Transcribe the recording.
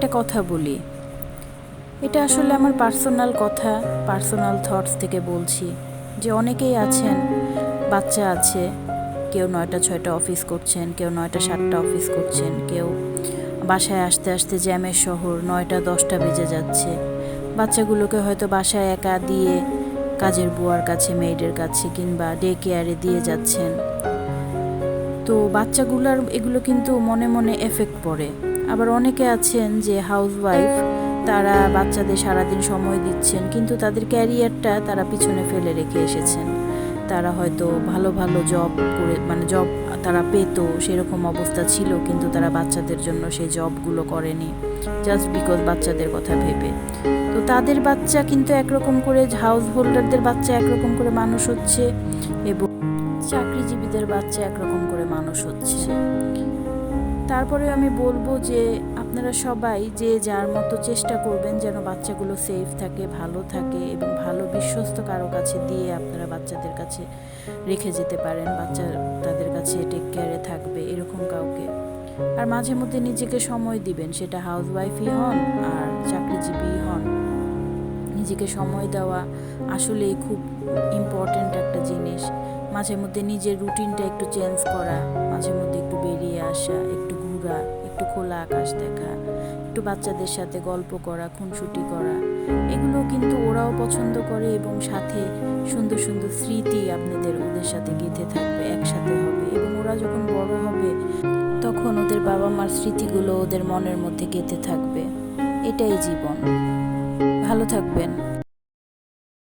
একটা কথা বলি। এটা আসলে আমার পার্সোনাল কথা, পার্সোনাল থটস থেকে বলছি যে অনেকেই আছেন, বাচ্চা আছে, কেউ নয়টা, ছয়টা অফিস করছেন, কেউ নয়টা, সাতটা অফিস করছেন, কেউ বাসায় আসতে আসতে জ্যামের শহর, নয়টা, দশটা বেজে যাচ্ছে। বাচ্চাগুলোকে হয়তো বাসায় একা দিয়ে কাজের বুয়ার কাছে, মেয়েদের কাছে কিংবা ডে কেয়ারে দিয়ে যাচ্ছেন। তো বাচ্চাগুলোর, এগুলো কিন্তু মনে মনে এফেক্ট পড়ে। আবার অনেকে আছেন যে হাউসওয়াইফ, তারা বাচ্চাদের সারাদিন সময় দিচ্ছেন, কিন্তু তাদের ক্যারিয়ারটা তারা পিছনে ফেলে রেখে এসেছেন। তারা হয়তো ভালো ভালো জব করে মানে জব তারা পেত, সেরকম অবস্থা ছিল, কিন্তু তারা বাচ্চাদের জন্য সেই জবগুলো করেনি জাস্ট বিকজ বাচ্চাদের কথা ভেবে। তো তাদের বাচ্চা কিন্তু একরকম করে হাউস হোল্ডারদের বাচ্চা একরকম করে মানুষ হচ্ছে, এবং চাকরিজীবীদের বাচ্চা একরকম করে মানুষ হচ্ছে। তারপরে আমি বলব যে আপনারা সবাই যে যার মতো চেষ্টা করবেন যেন বাচ্চাগুলো সেফ থাকে, ভালো থাকে এবং ভালো বিশ্বস্ত কারও কাছে দিয়ে আপনারা বাচ্চাদের কাছে রেখে যেতে পারেন, বাচ্চা তাদের কাছে টেক কেয়ারে থাকবে এরকম কাউকে। আর মাঝে মধ্যে নিজেকে সময় দিবেন, সেটা হাউসওয়াইফই হন আর চাকরিজীবী হন। নিজেকে সময় দেওয়া আসলেই খুব ইম্পর্ট্যান্ট একটা জিনিস। মাঝে মধ্যে নিজের রুটিনটা একটু চেঞ্জ করা, মাঝে মধ্যে একটু বেরিয়ে আসা ঘোরা একটু খোলা আকাশ দেখা, একটু বাচ্চাদের সাথে গল্প করা, খুনসুটি করা। এগুলো কিন্তু ওরাও পছন্দ করে এবং সাথে সুন্দর সুন্দর স্মৃতি আপনাদের ওদের সাথে গেঁথে থাকবে, একসাথে হবে এবং ওরা যখন বড় হবে, তখন ওদের বাবা মার স্মৃতিগুলো ওদের মনের মধ্যে গেঁথে থাকবে। এটাই জীবন। ভালো থাকবেন।